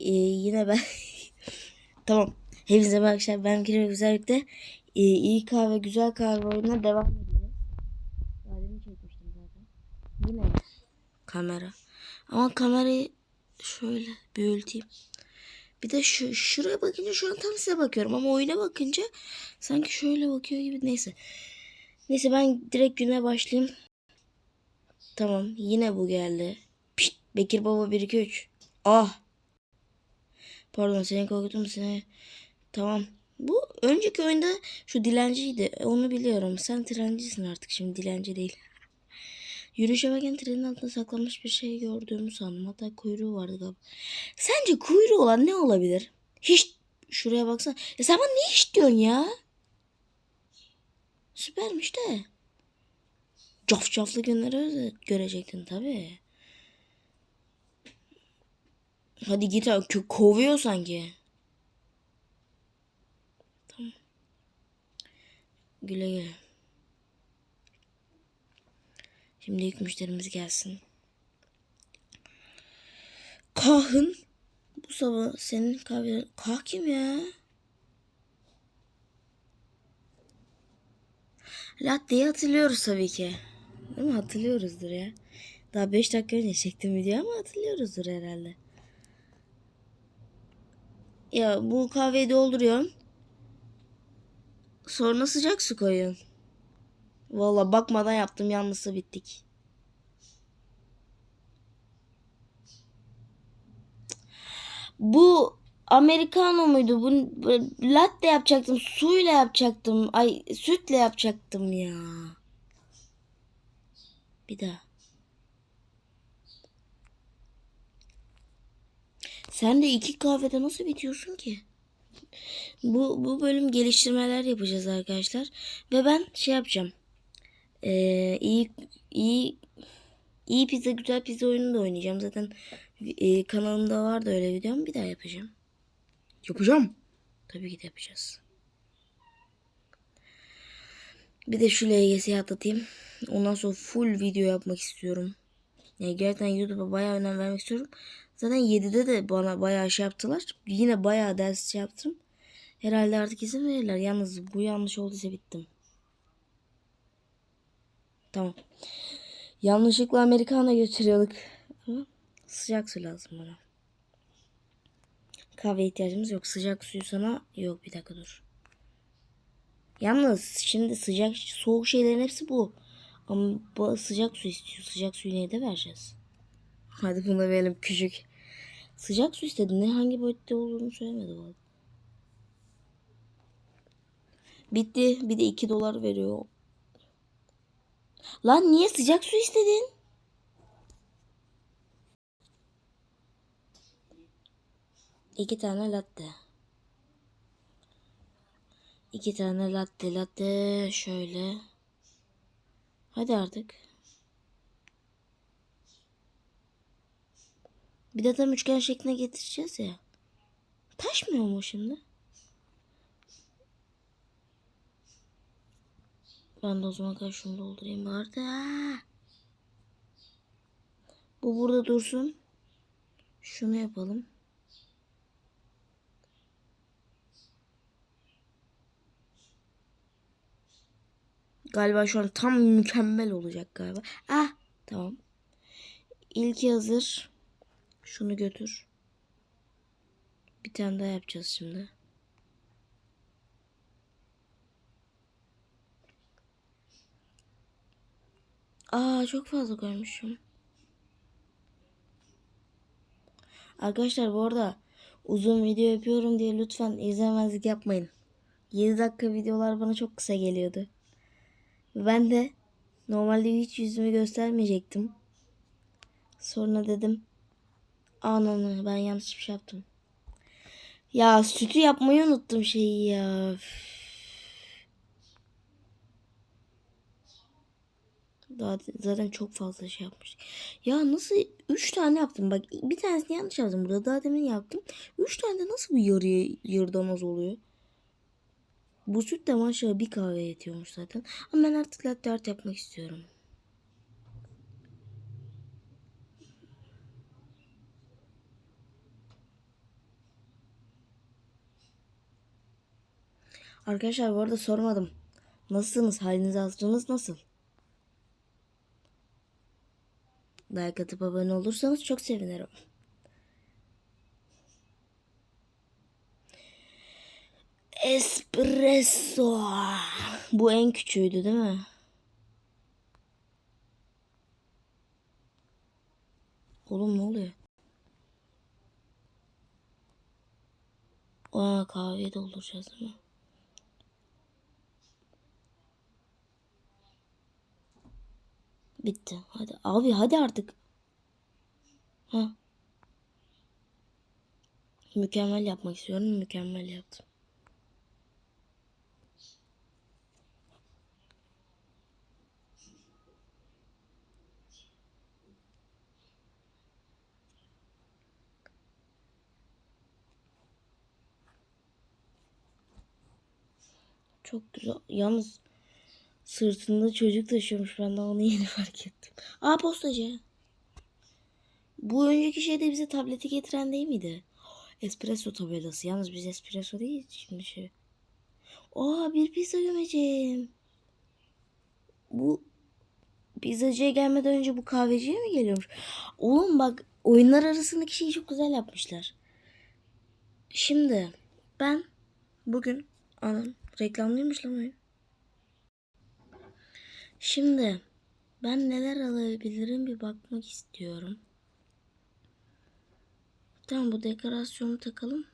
Ee, yine ben tamam. Hepinize merhaba arkadaşlar. Ben Kirve Güzellik'te ee, iyi kahve güzel kahve oyununa devam demin çekmiştim zaten. Yine kamera. Ama kamerayı şöyle büyüteyim. Bir de şu şuraya bakınca şu an tam size bakıyorum ama oyuna bakınca sanki şöyle bakıyor gibi neyse. Neyse ben direkt güne başlayayım. Tamam yine bu geldi. Pişt, Bekir Baba 1 2 3. Ah. Pardon seni korkuttum seni. Tamam. Bu önceki oyunda şu dilenciydi. Onu biliyorum. Sen trencisin artık şimdi dilenci değil. Yürüyüş yaparken trenin altında saklanmış bir şey gördüğümü sandım. Hatta kuyruğu vardı galiba. Sence kuyruğu olan ne olabilir? Hiç şuraya baksana. Ya sen bana ne hiç diyorsun ya? Süpermiş de. Cafcaflı günleri görecektin tabii. Hadi git abi. Kovuyor sanki. Tamam. Güle güle. Şimdi ilk müşterimiz gelsin. Kahın. Bu sabah senin kahve... Kah kim ya? Latte'yi hatırlıyoruz tabii ki. Değil mi? Hatırlıyoruzdur ya. Daha 5 dakika önce çektim video ama hatırlıyoruzdur herhalde. Ya bu kahveyi dolduruyorsun. Sonra sıcak su koyuyorsun. Valla bakmadan yaptım yanlısı bittik. Bu Americano muydu? Bu latte yapacaktım. Suyla yapacaktım. Ay sütle yapacaktım ya. Bir daha. Sen de iki kahvede nasıl bitiyorsun ki? Bu, bu bölüm geliştirmeler yapacağız arkadaşlar. Ve ben şey yapacağım. Ee, iyi iyi iyi pizza güzel pizza oyunu da oynayacağım. Zaten e, kanalımda vardı öyle videom. Bir daha yapacağım. Yapacağım. Tabii ki de yapacağız. Bir de şu LGS'yi atlatayım. Ondan sonra full video yapmak istiyorum. Yani gerçekten YouTube'a bayağı önem vermek istiyorum. Zaten 7'de de bana bayağı şey yaptılar. Yine bayağı ders şey yaptım. Herhalde artık izin verirler. Yalnız bu yanlış olduysa bittim. Tamam. Yanlışlıkla Amerikan'a götürüyorduk. Ama sıcak su lazım bana. Kahve ihtiyacımız yok. Sıcak suyu sana yok bir dakika dur. Yalnız şimdi sıcak soğuk şeylerin hepsi bu. Ama bu sıcak su istiyor. Sıcak suyu neyde vereceğiz? Hadi bunu verelim küçük. Sıcak su istedi. Ne hangi boyutta olduğunu söylemedi bu. Bitti. Bir de 2 dolar veriyor. Lan niye sıcak su istedin? İki tane latte. İki tane latte latte şöyle. Hadi artık. Bir de tam üçgen şekline getireceğiz ya. Taşmıyor mu şimdi? Ben de o zaman kadar şunu doldurayım bari. Bu burada dursun. Şunu yapalım. Galiba şu an tam mükemmel olacak galiba. Ah tamam. İlki hazır. Şunu götür. Bir tane daha yapacağız şimdi. Aa çok fazla koymuşum. Arkadaşlar bu arada uzun video yapıyorum diye lütfen izlemezlik yapmayın. 7 dakika videolar bana çok kısa geliyordu. Ben de normalde hiç yüzümü göstermeyecektim. Sonra dedim ananı ben yanlış bir şey yaptım. Ya sütü yapmayı unuttum şeyi ya. Zaten çok fazla şey yapmış. Ya nasıl 3 tane yaptım bak bir tanesini yanlış yazdım burada daha demin yaptım. 3 tane de nasıl bir yarıya yarıdan oluyor? Bu süt de maşallah bir kahve yetiyormuş zaten. Ama ben artık latte art yapmak istiyorum. Arkadaşlar bu arada sormadım. Nasılsınız? Haliniz hatırınız nasıl? Like atıp abone olursanız çok sevinirim. Espresso. Bu en küçüğüydü değil mi? Oğlum ne oluyor? Aa kahveyi dolduracağız değil mi? Bitti. Hadi abi hadi artık. Ha. Mükemmel yapmak istiyorum. Mükemmel yaptım. Çok güzel. Yalnız sırtında çocuk taşıyormuş. Ben de onu yeni fark ettim. Aa postacı. Bu önceki şeyde bize tableti getiren değil miydi? Espresso tabelası. Yalnız biz espresso değil şimdi şey. Aa bir pizza gömeceğim. Bu pizzacıya gelmeden önce bu kahveciye mi geliyormuş? Oğlum bak oyunlar arasındaki şeyi çok güzel yapmışlar. Şimdi ben bugün anam reklamlıymış lan oyun. Şimdi ben neler alabilirim bir bakmak istiyorum. Tamam bu dekorasyonu takalım.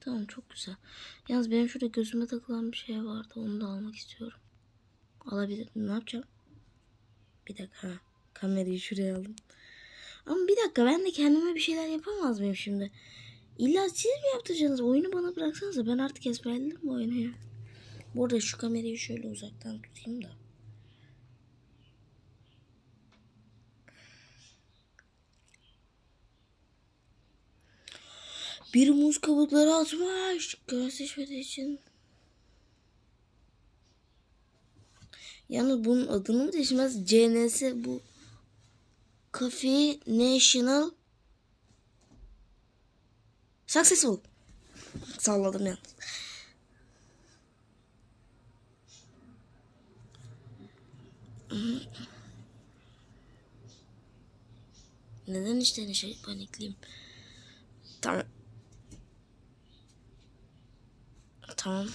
Tamam çok güzel. Yalnız benim şurada gözüme takılan bir şey vardı. Onu da almak istiyorum. Alabilirim. Ne yapacağım? Bir dakika. Ha, kamerayı şuraya aldım. Ama bir dakika ben de kendime bir şeyler yapamaz mıyım şimdi? İlla siz mi yaptıracaksınız? Oyunu bana bıraksanıza. Ben artık ezberledim bu oyunu ya. Bu arada şu kamerayı şöyle uzaktan tutayım da. Bir muz kabukları atmış. Gösterişmediği için. Yalnız bunun adını mı değişmez? CNS bu. Coffee National Successful. Salladım yalnız. Neden işte şey panikliyim? Tamam. Tamam.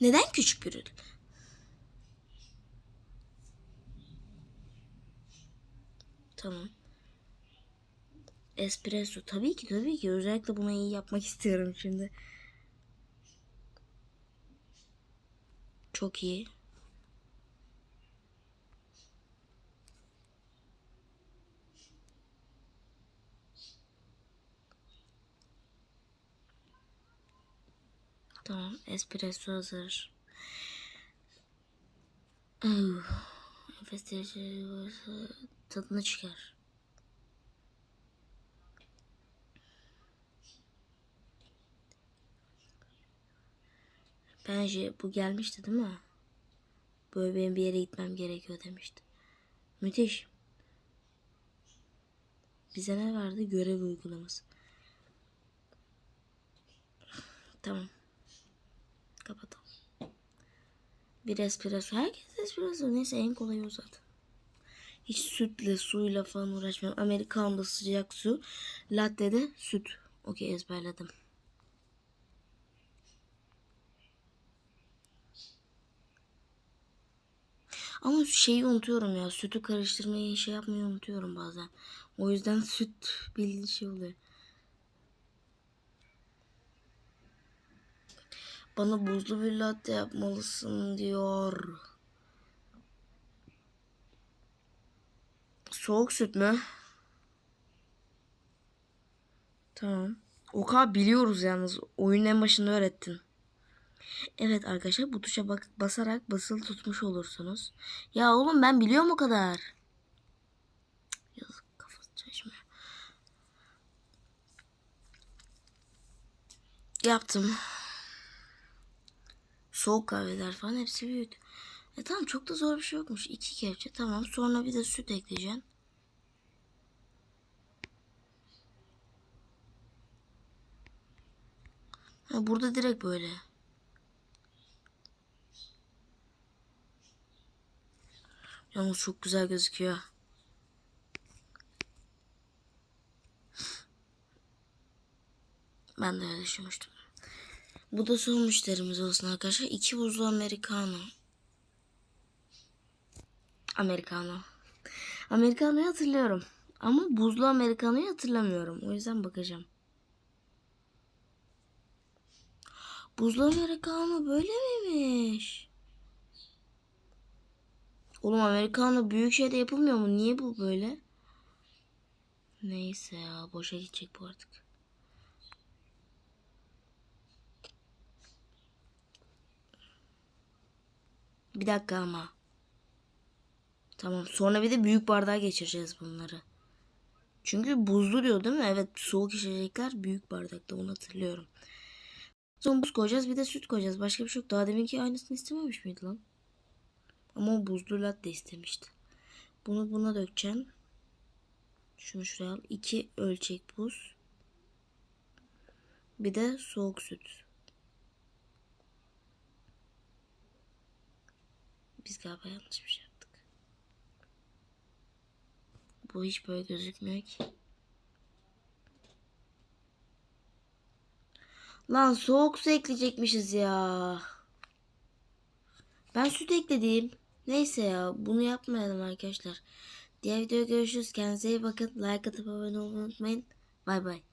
Neden küçük bir ödül? Tamam. Espresso. Tabii ki tabii ki. Özellikle buna iyi yapmak istiyorum şimdi. Çok iyi. Tamam. Espresso hazır. Oh. Nefes tadını çıkar. Bence bu gelmişti değil mi? Böyle benim bir yere gitmem gerekiyor demişti. Müthiş. Bize ne verdi? Görev uygulaması. Tamam. Kapatalım. Bir espresso. Herkes espresso. Neyse en kolayı o. Hiç sütle, suyla falan uğraşmıyorum. Amerikan'da sıcak su. Latte'de süt. Okey ezberledim. Şeyi unutuyorum ya. Sütü karıştırmayı şey yapmayı unutuyorum bazen. O yüzden süt bildiğin şey oluyor. Bana buzlu bir latte yapmalısın diyor. Soğuk süt mü? Tamam. O kadar biliyoruz yalnız. Oyunun en başında öğrettin. Evet arkadaşlar bu tuşa bak basarak basılı tutmuş olursunuz. Ya oğlum ben biliyorum o kadar. Yazık kafası çalışmıyor. Yaptım. Soğuk kahveler falan hepsi büyüdü. E tamam çok da zor bir şey yokmuş. İki kepçe tamam. Sonra bir de süt ekleyeceksin. Ha, burada direkt böyle. Yalnız çok güzel gözüküyor. Ben de öyle düşünmüştüm. Bu da son müşterimiz olsun arkadaşlar. İki buzlu americano. Americano. Americano'yu hatırlıyorum. Ama buzlu americano'yu hatırlamıyorum. O yüzden bakacağım. Buzlu americano böyle miymiş? Oğlum americano büyük şeyde yapılmıyor mu? Niye bu böyle? Neyse ya boşa gidecek bu artık. Bir dakika ama. Tamam sonra bir de büyük bardağa geçireceğiz bunları. Çünkü buzlu diyor değil mi? Evet soğuk içecekler büyük bardakta onu hatırlıyorum. Sonra buz koyacağız bir de süt koyacağız. Başka bir şey yok. Daha deminki aynısını istememiş miydi lan? Ama o buzlu latte istemişti. Bunu buna dökeceğim. Şunu şuraya al. İki ölçek buz. Bir de soğuk süt. Biz galiba yanlış bir şey yaptık. Bu hiç böyle gözükmüyor ki. Lan soğuk su ekleyecekmişiz ya. Ben süt ekledim. Neyse ya bunu yapmayalım arkadaşlar. Diğer videoda görüşürüz. Kendinize iyi bakın. Like atıp abone olmayı unutmayın. Bay bay.